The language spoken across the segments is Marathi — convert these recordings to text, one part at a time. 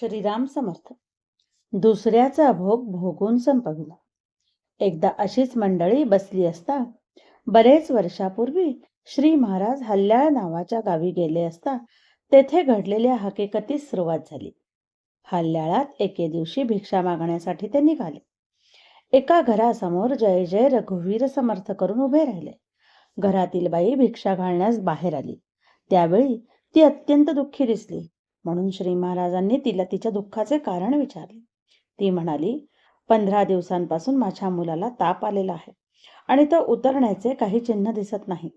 श्रीराम समर्थ. दुसऱ्याचा भोग भोगून संपविला एकदा अशीच मंडळी बसली असता बरेच वर्षापूर्वी श्री महाराज हल्ल्याळ नावाच्या गावी गेले असता तेथे घडलेल्या हकीकतीस सुरुवात झाली. हल्ल्याळात एके दिवशी भिक्षा मागण्यासाठी ते निघाले. एका घरासमोर जय जय रघुवीर समर्थ करून उभे राहिले. घरातील बाई भिक्षा घालण्यास बाहेर आली. त्यावेळी ती अत्यंत दुःखी दिसली. म्हणून श्री महाराजांनी तिला तिच्या दुःखाचे कारण विचारले. ती म्हणाली पंधरा दिवसांपासून माझ्या मुलाला ताप आलेला आहे आणि तो उतरण्याचे काही चिन्ह दिसत नाही.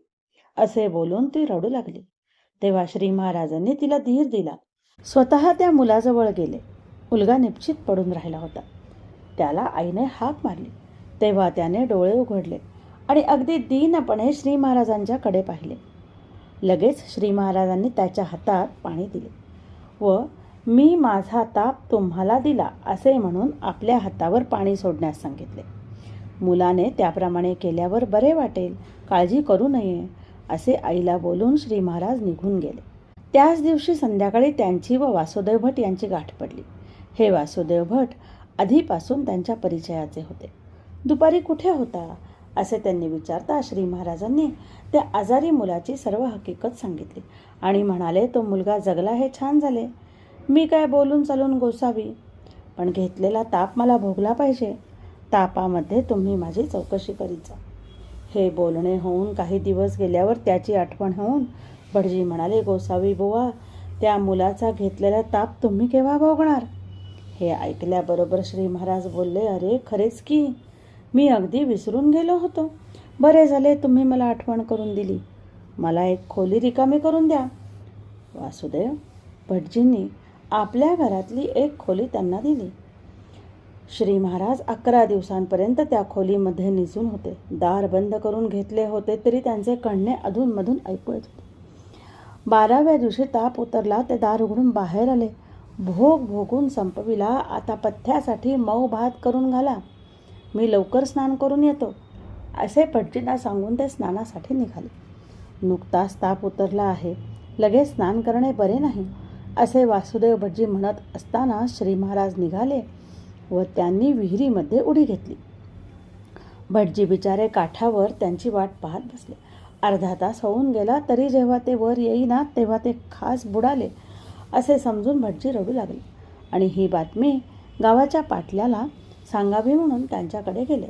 असे बोलून ती रडू लागली. तेव्हा श्री महाराजांनी तिला धीर दिला. स्वतः त्या मुलाजवळ गेले. मुलगा निश्चित पडून राहिला होता. त्याला आईने हाक मारली. तेव्हा त्याने डोळे उघडले आणि अगदी दीनपणे श्री महाराजांच्याकडे पाहिले. लगेच श्री महाराजांनी त्याच्या हातात पाणी दिले. व मी माझा ताप तुम्हाला दिला असे म्हणून आपल्या हातावर पाणी सोडण्यास सांगितले. मुलाने त्याप्रमाणे केल्यावर बरे वाटेल काळजी करू नये असे आईला बोलून श्री महाराज निघून गेले. त्याच दिवशी संध्याकाळी त्यांची व वासुदेव भट यांची गाठ पडली. हे वासुदेव भट आधीपासून त्यांच्या परिचयाचे होते. दुपारी कुठे होता? असे त्यांनी विचारता श्री महाराजांनी त्या आजारी मुलाची सर्व हकीकत सांगितली. आणि म्हणाले तो मुलगा जगला हे छान झाले. मी काय बोलून चालून गोसावी? पण घेतलेला ताप मला भोगला पाहिजे. तापामध्ये तुम्ही माझी चौकशी करीत जा. हे बोलणे होऊन काही दिवस गेल्यावर त्याची आठवण होऊन भटजी म्हणाले गोसावी बुवा त्या मुलाचा घेतलेला ताप तुम्ही केव्हा भोगणार? हे ऐकल्याबरोबर श्री महाराज बोलले अरे खरेच की. मी अगदी विसरून गेलो होतो. बरे झाले तुम्ही मला आठवण करून दिली. मला एक खोली रिकामी करून द्या. वासुदेव भटजींनी आपल्या घरातली एक खोली त्यांना दिली. श्री महाराज अकरा दिवसांपर्यंत त्या खोलीमध्ये निजून होते. दार बंद करून घेतले होते तरी त्यांचे कणणे अधूनमधून ऐकू येत होते. बाराव्या दिवशी ताप उतरला ते दार उघडून बाहेर आले. भोग भोगून संपविला आता पथ्यासाठी मऊ भात करून घाला. मी लवकर स्नान करून येतो. असे भटजींना सांगून ते स्नानासाठी निघाले. नुकताच ताप उतरला आहे. लगेच स्नान करणे बरे नाही असे वासुदेव भटजी म्हणत असताना श्री महाराज निघाले व त्यांनी विहिरीमध्ये उडी घेतली. भटजी बिचारे काठावर त्यांची वाट पाहत बसले. अर्धा तास होऊन गेला तरी जेव्हा ते वर येईना तेव्हा ते खास बुडाले असे समजून भटजी रडू लागले. आणि ही बातमी गावाच्या पाटल्याला सांगावी म्हणून त्यांच्याकडे गेले.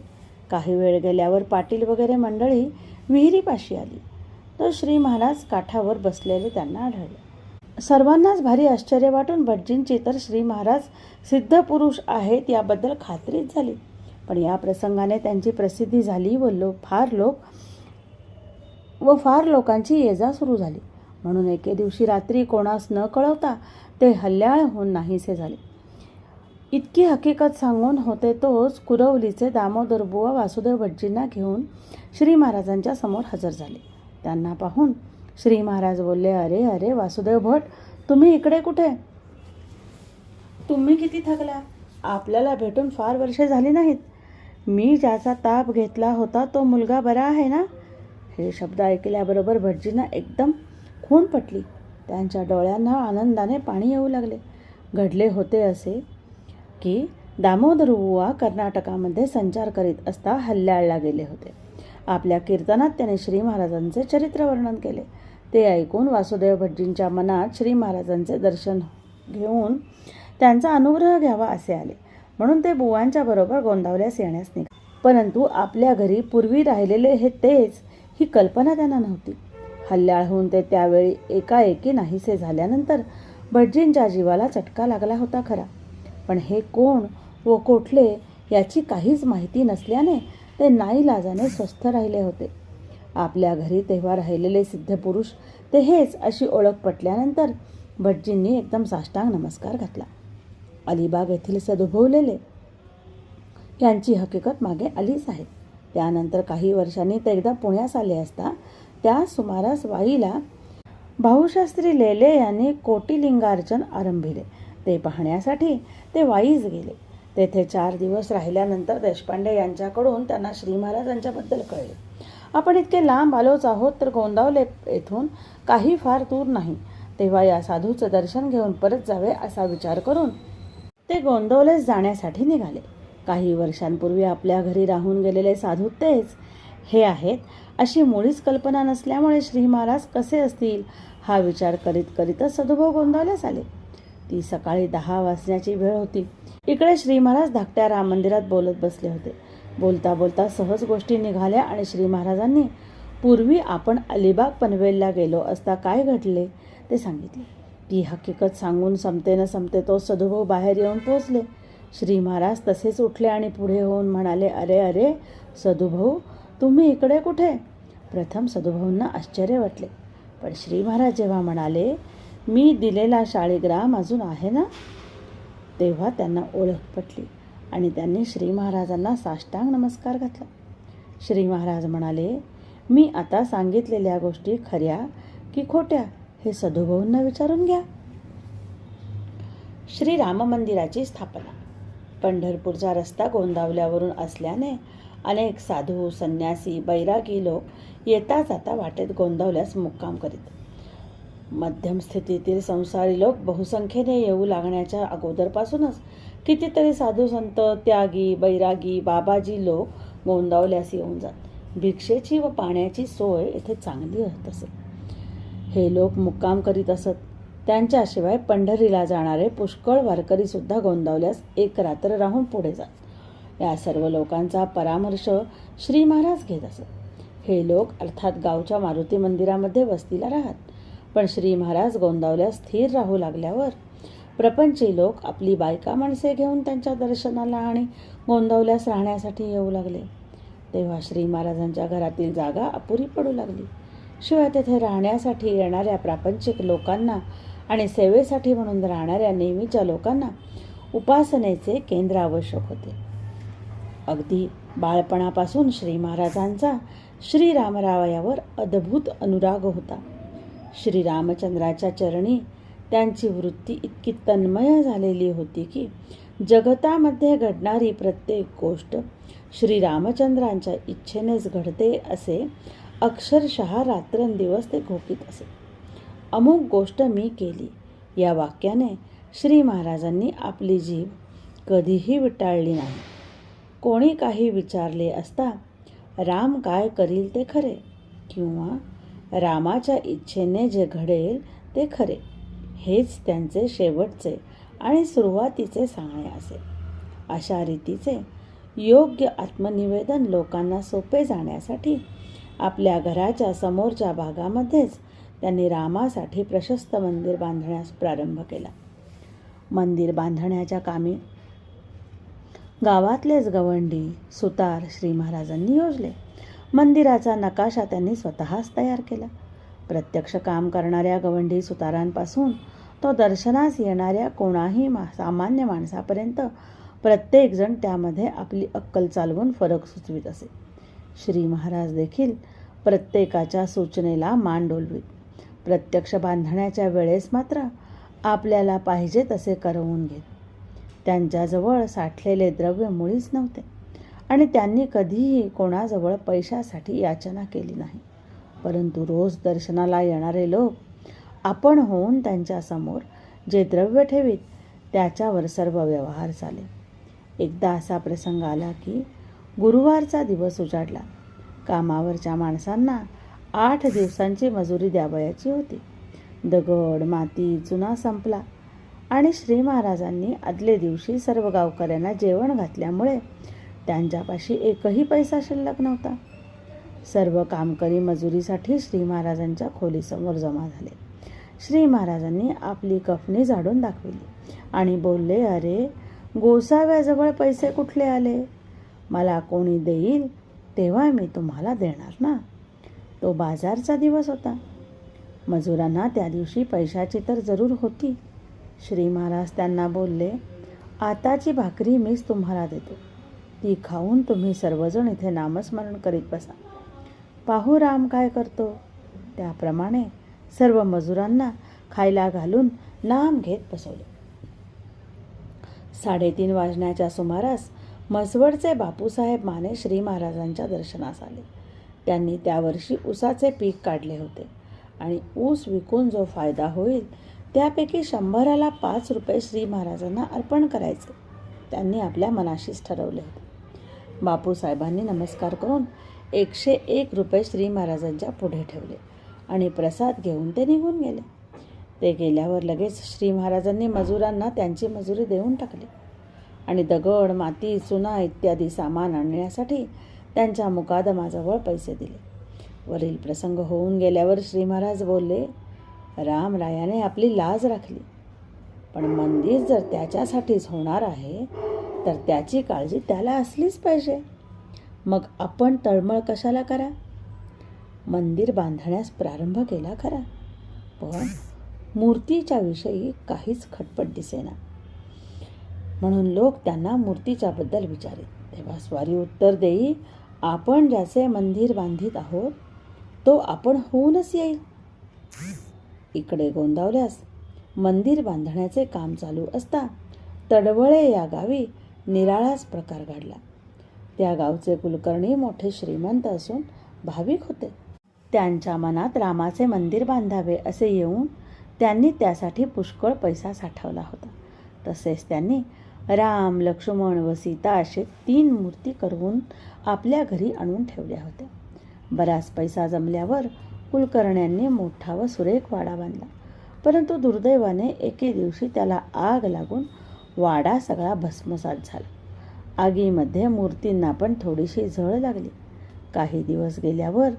काही वेळ गेल्यावर पाटील वगैरे मंडळी विहिरीपाशी आली. तर श्री महाराज काठावर बसलेले त्यांना आढळले. सर्वांनाच भारी आश्चर्य वाटून भटजींची तर श्री महाराज सिद्ध पुरुष आहेत याबद्दल खात्रीच झाली. पण या प्रसंगाने त्यांची प्रसिद्धी झाली व लोक फार लोक व फार लोकांची ये जा सुरू झाली. म्हणून एके दिवशी रात्री कोणास न कळवता ते हल्ल्याळ होऊन नाहीसे झाले. इतकी हकीकत सांगून होते तोच कुरवलीचे दामोदर बुवा वासुदेव भटजींना घेऊन श्री महाराजांच्या समोर हजर झाले. त्यांना पाहून श्री महाराज बोलले अरे अरे वासुदेव भट तुम्ही इकडे कुठे? तुम्ही किती थकला? आपल्याला भेटून फार वर्षे झाली नाहीत. मी ज्याचा ताप घेतला होता तो मुलगा बरा आहे ना? हे शब्द ऐकल्याबरोबर भटजींना एकदम खून पटली. त्यांच्या डोळ्यांना आनंदाने पाणी येऊ लागले. घडले होते असे की दामोदर बुवा कर्नाटकामध्ये संचार करीत असता हल्ल्याळला गेले होते. आपल्या कीर्तनात त्याने श्री महाराजांचे चरित्र वर्णन केले. ते ऐकून वासुदेव भटजींच्या मनात श्री महाराजांचे दर्शन घेऊन त्यांचा अनुग्रह घ्यावा असे आले. म्हणून ते बुवांच्या बरोबर गोंदावल्यास येण्यास निघाले. परंतु आपल्या घरी पूर्वी राहिलेले हे तेच ही कल्पना त्यांना नव्हती. हल्ल्याळ होऊन ते त्यावेळी एकाएकी नाहीसे झाल्यानंतर भटजींच्या जीवाला चटका लागला होता खरा. पण हे कोण व कोठले याची काहीच माहिती नसल्याने ते नाईलाजाने स्वस्थ राहिले होते. आपल्या घरी तेव्हा राहिलेले सिद्धपुरुष ते हेच अशी ओळख पटल्यानंतर भटजींनी एकदम साष्टांग नमस्कार घातला. अलिबाग येथील सदुभवलेले यांची हकीकत मागे आलीच आहे. त्यानंतर काही वर्षांनी ते एकदा पुण्यास आले असता त्या सुमारास वाईला भाऊशास्त्री लेले यांनी कोटिलिंगार्चन आरंभिले. ते पाहण्यासाठी ते वाईज गेले. तेथे चार दिवस राहिल्यानंतर देशपांडे यांच्याकडून त्यांना श्री महाराजांच्याबद्दल कळले. आपण इतके लांब आलोच आहोत तर गोंदावले येथून काही फार दूर नाही. तेव्हा या साधूचं दर्शन घेऊन परत जावे असा विचार करून ते गोंदवलेच जाण्यासाठी निघाले. काही वर्षांपूर्वी आपल्या घरी राहून गेलेले साधू तेच हे आहेत अशी मुळीच कल्पना नसल्यामुळे श्री महाराज कसे असतील हा विचार करीत करीतच सदुभाव गोंदावलेच आले. ती सकाळी दहा वाजण्याची वेळ होती. इकडे श्री महाराज धाकट्या राम मंदिरात बोलत बसले होते. बोलता बोलता सहज गोष्टी निघाल्या आणि श्री महाराजांनी पूर्वी आपण अलिबाग पनवेलला गेलो असता काय घडले? ते सांगितले. ती हकीकत सांगून संपते न संपते तो सदुभाऊ बाहेर येऊन पोचले श्री महाराज तसेच उठले आणि पुढे होऊन म्हणाले अरे अरे सदुभाऊ तुम्ही इकडे कुठे? प्रथम सदुभाऊंना आश्चर्य वाटले. पण श्री महाराज जेव्हा म्हणाले मी दिलेला शाळीग्राम अजून आहे ना? तेव्हा त्यांना ओळख पटली आणि त्यांनी श्री महाराजांना साष्टांग नमस्कार घातला. श्री महाराज म्हणाले मी आता सांगितलेल्या गोष्टी खऱ्या की खोट्या हे सदुभाऊंना विचारून घ्या. श्री राम मंदिराची स्थापना. पंढरपूरचा रस्ता गोंदावल्यावरून असल्याने अनेक साधू संन्यासी बैरागी लोक येता जाता वाटेत गोंदावल्यास मुक्काम करीत. मध्यम स्थितीतील संसारी लोक बहुसंख्येने येऊ लागण्याच्या अगोदरपासूनच कितीतरी साधू संत त्यागी बैरागी बाबाजी लोक गोंदावल्यास येऊन जात. भिक्षेची व पाण्याची सोय येथे चांगली होत असे. हे लोक मुक्काम करीत असत. त्यांच्याशिवाय पंढरीला जाणारे पुष्कळ वारकरी सुद्धा गोंदावल्यास एक रात्र राहून पुढे जात. या सर्व लोकांचा परामर्श श्री महाराज घेत असत. हे लोक अर्थात गावच्या मारुती मंदिरामध्ये वस्तीला राहत. पण श्री महाराज गोंदावल्यास स्थिर राहू लागल्यावर प्रपंची लोक आपली बायका माणसे घेऊन त्यांच्या दर्शनाला आणि गोंदावल्यास राहण्यासाठी येऊ लागले. तेव्हा श्री महाराजांच्या घरातील जागा अपुरी पडू लागली. शिवाय तेथे राहण्यासाठी येणाऱ्या प्रापंचिक लोकांना आणि सेवेसाठी म्हणून राहणाऱ्या नेहमीच्या लोकांना उपासनेचे केंद्र आवश्यक होते. अगदी बाळपणापासून श्री महाराजांचा श्रीरामरावयावर अद्भुत अनुराग होता. श्रीरामचंद्राच्या चरणी त्यांची वृत्ती इतकी तन्मय झालेली होती की जगतामध्ये घडणारी प्रत्येक गोष्ट श्रीरामचंद्रांच्या इच्छेनेच घडते असे अक्षरशः रात्रंदिवस ते घोकीत असे. अमुक गोष्ट मी केली. या वाक्याने श्री महाराजांनी आपली जीभ कधीही विटाळली नाही. कोणी काही विचारले असता राम काय करील ते खरे? किंवा रामाच्या इच्छेने जे घडेल ते खरे. हेच त्यांचे शेवटचे आणि सुरुवातीचे सांगणे असे. अशा रीतीचे योग्य आत्मनिवेदन लोकांना सोपे जाण्यासाठी आपल्या घराच्या समोरच्या भागामध्येच त्यांनी रामासाठी प्रशस्त मंदिर बांधण्यास प्रारंभ केला. मंदिर बांधण्याच्या कामी गावातलेच गवंडी सुतार श्री महाराजांनी योजले. मंदिराचा नकाशा त्यांनी स्वतःच तयार केला. प्रत्यक्ष काम करणाऱ्या गवंडी सुतारांपासून तो दर्शनास येणाऱ्या कोणाही मा सामान्य माणसापर्यंत प्रत्येकजण त्यामध्ये आपली अक्कल चालवून फरक सुचवीत असे. श्री महाराज देखील प्रत्येकाच्या सूचनेला मान डोलवीत. प्रत्यक्ष बांधण्याच्या वेळेस मात्र आपल्याला पाहिजे तसे करवून घेत. त्यांच्याजवळ साठलेले द्रव्य मुळीच नव्हते. आणि त्यांनी कधीही कोणाजवळ पैशासाठी याचना केली नाही. परंतु रोज दर्शनाला येणारे लोक आपण होऊन त्यांच्यासमोर जे द्रव्य ठेवीत त्याच्यावर सर्व व्यवहार चाले. एकदा असा प्रसंग आला की गुरुवारचा दिवस उजाडला. कामावरच्या माणसांना आठ दिवसांची मजुरी द्यावयाची होती. दगड माती चुना संपला आणि श्री महाराजांनी आदले दिवशी सर्व गावकऱ्यांना जेवण घातल्यामुळे त्यांच्यापाशी एकही पैसा शिल्लक नव्हता. सर्व कामकरी मजुरीसाठी श्री महाराजांच्या खोलीसमोर जमा झाले. श्री महाराजांनी आपली कफनी झाडून दाखविली आणि बोलले अरे गोसाव्याजवळ पैसे कुठले आले? मला कोणी देईल तेव्हा मी तुम्हाला देणार ना? तो बाजारचा दिवस होता. मजुरांना त्या दिवशी पैशाची तर जरूर होती. श्री महाराज त्यांना बोलले आताची भाकरी मीच तुम्हाला देतो. ती खाऊन तुम्ही सर्वजण इथे नामस्मरण करीत बसा. पाहू राम काय करतो? त्याप्रमाणे सर्व मजुरांना खायला घालून नाम घेत बसवले. साडेतीन वाजण्याच्या सुमारास म्हसवडचे बापूसाहेब माने श्री महाराजांच्या दर्शनास आले. त्यांनी त्या वर्षी पीक काढले होते आणि ऊस विकून जो फायदा होईल त्यापैकी शंभराला पाच रुपये श्री महाराजांना अर्पण करायचे. त्यांनी आपल्या मनाशीच ठरवले होते. बापूसाहेबांनी नमस्कार करून एकशे एक रुपये श्री महाराजांच्या पुढे ठेवले आणि प्रसाद घेऊन ते निघून गेले. ते गेल्यावर लगेच श्री महाराजांनी मजुरांना त्यांची मजुरी देऊन टाकली आणि दगड माती चुना इत्यादी सामान आणण्यासाठी त्यांच्या मुकादमाजवळ पैसे दिले. वरील प्रसंग होऊन गेल्यावर श्री महाराज बोलले रामरायाने आपली लाज राखली पण मंदिर जर त्याच्यासाठीच होणार आहे तर त्याची काळजी त्याला असलीच पाहिजे. मग आपण तळमळ कशाला करा? मंदिर बांधण्यास प्रारंभ केला खरा. पण मूर्तीच्या विषयी काहीच खटपट दिसेना. म्हणून लोक त्यांना मूर्तीच्याबद्दल विचारित. तेव्हा स्वारी उत्तर देई आपण ज्याचे मंदिर बांधित आहोत तो आपण होऊनच येईल. इकडे गोंदावल्यास मंदिर बांधण्याचे काम चालू असता तडवळे या गावी निराळाच प्रकार घडला. त्या गावचे कुलकर्णी मोठे श्रीमंत असून भाविक होते. त्यांच्या मनात रामाचे मंदिर बांधावे असे येऊन त्यांनी त्यासाठी पुष्कळ पैसा साठवला होता. तसेच त्यांनी राम लक्ष्मण व सीता असे तीन मूर्ती करवून आपल्या घरी आणून ठेवल्या होत्या. बराच पैसा जमल्यावर कुलकर्ण्यांनी मोठा व सुरेख वाडा बांधला. परंतु दुर्दैवाने एके दिवशी त्याला आग लागून वाडा सगळा भस्मसात झाला. आगीमध्ये मूर्तींना पण थोडीशी झळ लागली. काही दिवस गेल्यावर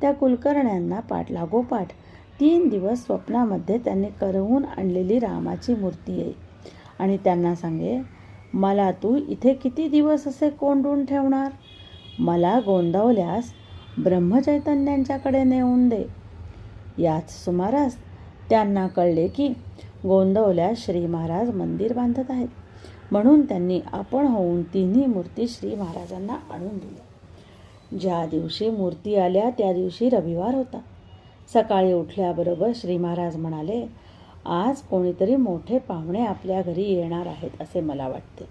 त्या कुलकर्ण्यांना पाठलागोपाठ तीन दिवस स्वप्नामध्ये त्यांनी करवून आणलेली रामाची मूर्ती येई आणि त्यांना सांगे मला तू इथे किती दिवस असे कोंडून ठेवणार? मला गोंदवल्यास ब्रह्मचैतन्यांच्याकडे नेऊन दे. याच सुमारास त्यांना कळले की गोंदवल्यास श्री महाराज मंदिर बांधत आहेत. म्हणून त्यांनी आपण होऊन तिन्ही मूर्ती श्री महाराजांना आणून दिल्या ज्या दिवशी मूर्ती आल्या त्या दिवशी रविवार होता. सकाळी उठल्याबरोबर श्री महाराज म्हणाले आज कोणीतरी मोठे पाहुणे आपल्या घरी येणार आहेत असे मला वाटते.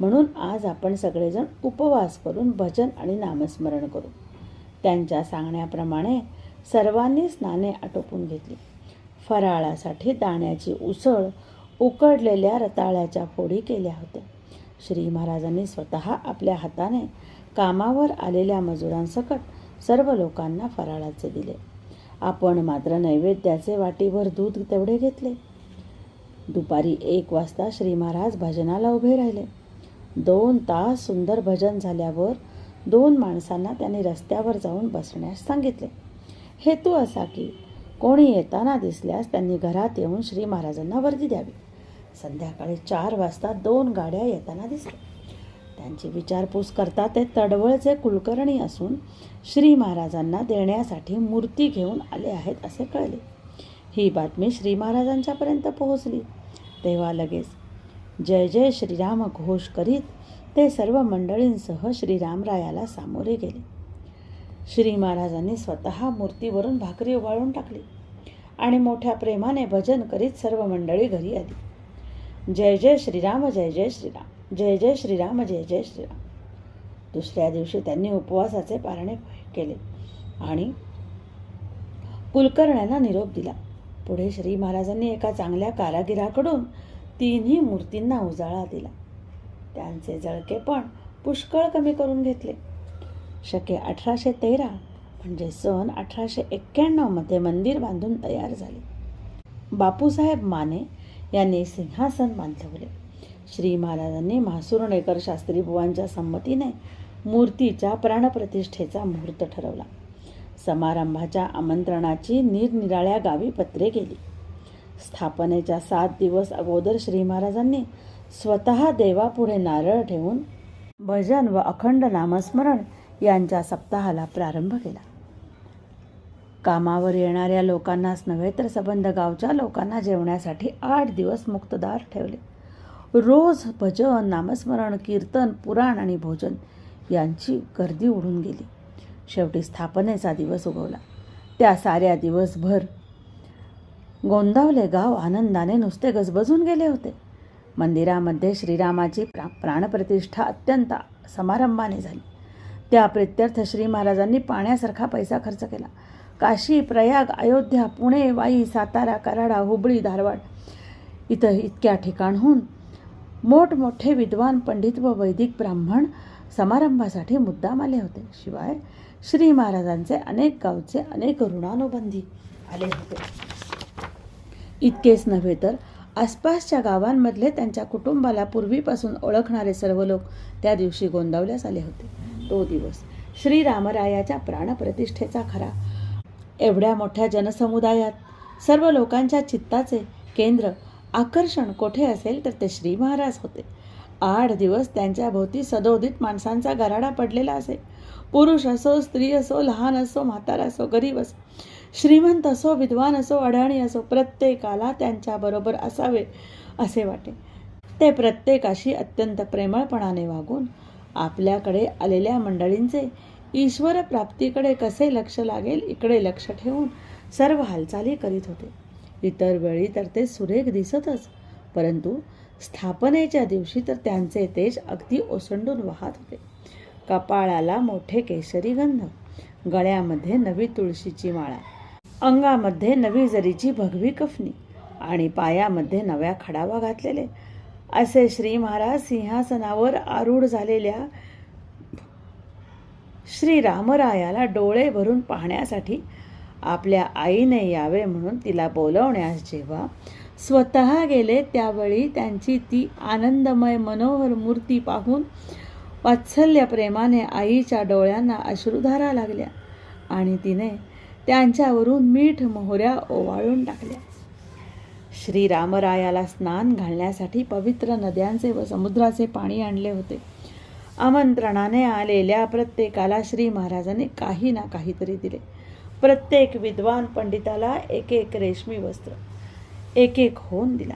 म्हणून आज आपण सगळेजण उपवास करून भजन आणि नामस्मरण करू. त्यांच्या सांगण्याप्रमाणे सर्वांनी स्नाने आटोपून घेतली. फराळासाठी दाण्याची उसळ उकडलेल्या रताळ्याच्या फोडी केल्या होत्या. श्री महाराजांनी स्वतः आपल्या हाताने कामावर आलेल्या मजुरांसकट सर्व लोकांना फराळाचे दिले. आपण मात्र नैवेद्याचे वाटीभर दूध तेवढे घेतले. दुपारी एक वाजता श्री महाराज भजनाला उभे राहिले. दोन तास सुंदर भजन झाल्यावर दोन माणसांना त्यांनी रस्त्यावर जाऊन बसण्यास सांगितले. हेतू असा की कोणी येताना दिसल्यास त्यांनी घरात येऊन श्री महाराजांना वर्दी द्यावी. संध्याकाळी चार वाजता दोन गाड्या येताना दिसल्या. त्यांची विचारपूस करता ते तडवळचे कुलकर्णी असून श्री महाराजांना देण्यासाठी मूर्ती घेऊन आले आहेत असे कळले. ही बातमी श्री महाराजांच्यापर्यंत पोहोचली. तेव्हा लगेच जय जय श्रीराम घोष करीत ते सर्व मंडळींसह श्रीरामरायाला सामोरे गेले. श्री महाराजांनी स्वतः मूर्तीवरून भाकरी उबाळून टाकली आणि मोठ्या प्रेमाने भजन करीत सर्व मंडळी घरी आली. जय जय श्रीराम जय जय श्रीराम जय जय श्रीराम जय जय श्रीराम. दुसऱ्या दिवशी त्यांनी उपवासाचे पारणे केले आणि कुलकर्ण्यांना निरोप दिला. पुढे श्री महाराजांनी एका चांगल्या कारागिराकडून तिन्ही मूर्तींना उजाळा दिला. त्यांचे जळके पण पुष्कळ कमी करून घेतले. शके अठराशे तेरा म्हणजे सन अठराशे एक्क्याण्णवमध्ये मंदिर बांधून तयार झाले. बापूसाहेब माने यांनी सिंहासन बांधवले. श्री महाराजांनी म्हासुरणेकर शास्त्री बुवांच्या संमतीने मूर्तीच्या प्राणप्रतिष्ठेचा मुहूर्त ठरवला. समारंभाच्या आमंत्रणाची निरनिराळ्या गावी पत्रे गेली. स्थापनेच्या सात दिवस अगोदर श्री महाराजांनी स्वतः देवापुढे नारळ ठेवून भजन व अखंड नामस्मरण यांच्या सप्ताहाला प्रारंभ केला. कामावर येणाऱ्या लोकांनाच नव्हे तर सबंध गावच्या लोकांना जेवण्यासाठी आठ दिवस मुक्तदार ठेवले. रोज भजन नामस्मरण कीर्तन पुराण आणि भोजन यांची गर्दी उडून गेली. शेवटी स्थापनेचा दिवस उगवला. त्या साऱ्या दिवसभर गोंदावले गाव आनंदाने नुसते गजबजून गेले होते. मंदिरामध्ये श्रीरामाची प्रा प्राणप्रतिष्ठा अत्यंत समारंभाने झाली. त्या प्रित्यर्थ श्री महाराजांनी पाण्यासारखा पैसा खर्च केला. काशी प्रयाग अयोध्या पुणे वाई सातारा कराडा हुबळी धारवाड इथं इतक्या ठिकाणहून मोठमोठे विद्वान पंडित व वैदिक ब्राह्मण समारंभासाठी मुद्दाम आले होते. शिवाय श्री महाराजांचे अनेक गावचे अनेक ऋणानुबंधी आले होते. इतकेच नव्हे तर आसपासच्या गावांमधले त्यांच्या कुटुंबाला पूर्वीपासून ओळखणारे सर्व लोक त्या दिवशी गोंदावल्यास आले होते. तो दिवस. श्रीरामरायाच्या प्राणप्रतिष्ठेचा खरा. एवढ्या मोठ्या जनसमुदायात सर्व लोकांच्या चित्ताचे केंद्र आकर्षण कोठे असेल तर ते श्री महाराज होते. आठ दिवस त्यांच्या भोवती सदोदित माणसांचा गराडा पडलेला असे. पुरुष असो स्त्री असो लहान असो म्हातारा असो गरीब असो श्रीमंत असो विद्वान असो अडाणी असो प्रत्येकाला त्यांच्याबरोबर असावे असे वाटे. ते प्रत्येकाशी अत्यंत प्रेमळपणाने वागून आपल्याकडे आलेल्या मंडळींचे ईश्वर प्राप्तीकडे कसे लक्ष लागेल इकडे लक्ष ठेवून सर्व हालचाली करीत होते. इतर वेळी तर ते सुरेख दिसतच परंतु स्थापनेच्या दिवशी तर त्यांचे तेज अगदी ओसंडून वाहत होते. कपाळाला मोठे केशरी गंध गळ्यामध्ये नवी तुळशीची माळा अंगामध्ये नवी जरीची भगवी कफनी आणि पायामध्ये नव्या खडावा घातलेले असे श्री महाराज सिंहासनावर आरूढ झालेल्या श्री रामरायाला डोळे भरून पाहण्यासाठी आपल्या आईने यावे म्हणून तिला बोलवण्यास जेव्हा स्वतः गेले त्यावेळी त्यांची ती आनंदमय मनोहर मूर्ती पाहून वात्सल्य प्रेमाने आईच्या डोळ्यांना अश्रुधारा लागल्या आणि तिने त्यांच्यावरून मीठ मोहऱ्या ओवाळून टाकल्या. श्रीरामरायाला स्नान घालण्यासाठी पवित्र नद्यांचे व समुद्राचे पाणी आणले होते. आमंत्रणाने आलेल्या प्रत्येकाला श्री महाराजांनी काही ना काहीतरी दिले. प्रत्येक विद्वान पंडिताला एक एक रेशमी वस्त्र एक एक होन दिला.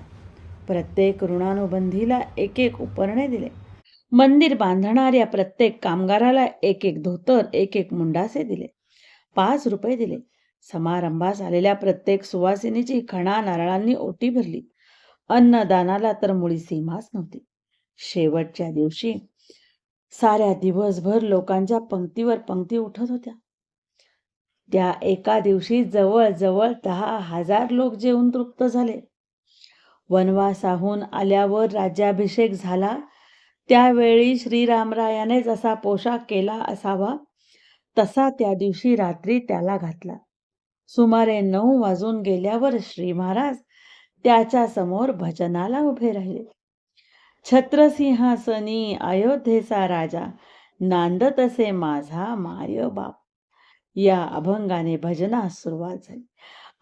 प्रत्येक ऋणानुबंधीला एक एक उपरणे दिले. मंदिर बांधणाऱ्या प्रत्येक कामगाराला एक एक धोतर एक एक मुंडासे दिले. पाच रुपये दिले. समारंभास आलेल्या प्रत्येक सुवासिनीची खणा नारळांनी ओटी भरली. अन्नदानाला तर मुळी सीमाच नव्हती. शेवटच्या दिवशी साऱ्या दिवसभर लोकांच्या पंक्तीवर पंक्ती उठत होत्या. त्या एका दिवशी जवळजवळ दहा हजार लोक जेवून तृप्त झाले. वनवासाहून आल्यावर राज्याभिषेक झाला. त्यावेळी श्रीरामरायाने जसा पोशाख केला असावा तसा त्या दिवशी रात्री त्याला घातला. सुमारे नऊ वाजून गेल्यावर श्री महाराज त्याच्यासमोर भजनाला उभे राहिले. छत्रसिंहासनी अयोध्येचा राजा नांदत असे माझा माय बाप. या अभंगाने भजनास सुरुवात झाली.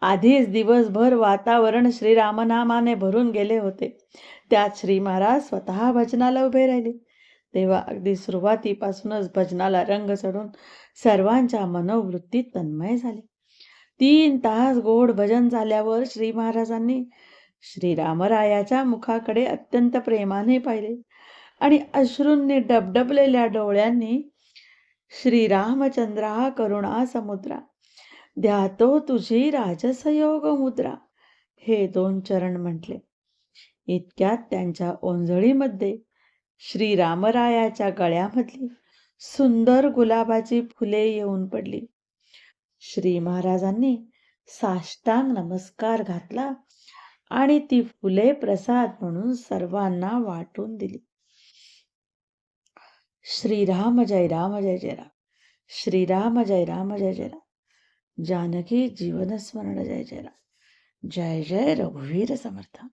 आधीच दिवसभर वातावरण श्रीरामनामाने भरून गेले होते. त्यात श्री महाराज स्वतः भजनाला उभे राहिले. तेव्हा अगदी सुरुवातीपासूनच भजनाला रंग चढून सर्वांच्या मनोवृत्तीत तन्मय झाले. तीन तास गोड भजन झाल्यावर श्री महाराजांनी श्रीरामरायाच्या मुखाकडे अत्यंत प्रेमाने पाहिले आणि अश्रूंनी डबडबलेल्या डोळ्यांनी श्रीरामचंद्रा करुणा समुद्रा ध्यातो तुझी राजसयोग मुद्रा हे दोन चरण म्हटले. इतक्यात त्यांच्या ओंजळीमध्ये श्रीरामरायाच्या गळ्यामधली सुंदर गुलाबाची फुले येऊन पडली. श्री महाराजांनी साष्टांग नमस्कार घातला आणि ती फुले प्रसाद म्हणून सर्वांना वाटून दिली. श्रीराम जय राम जय जय राम. श्रीराम जय राम जय जय राम. जानकी जीवनस्मरण जय जय राम. जय जय रघुवीर समर्थ.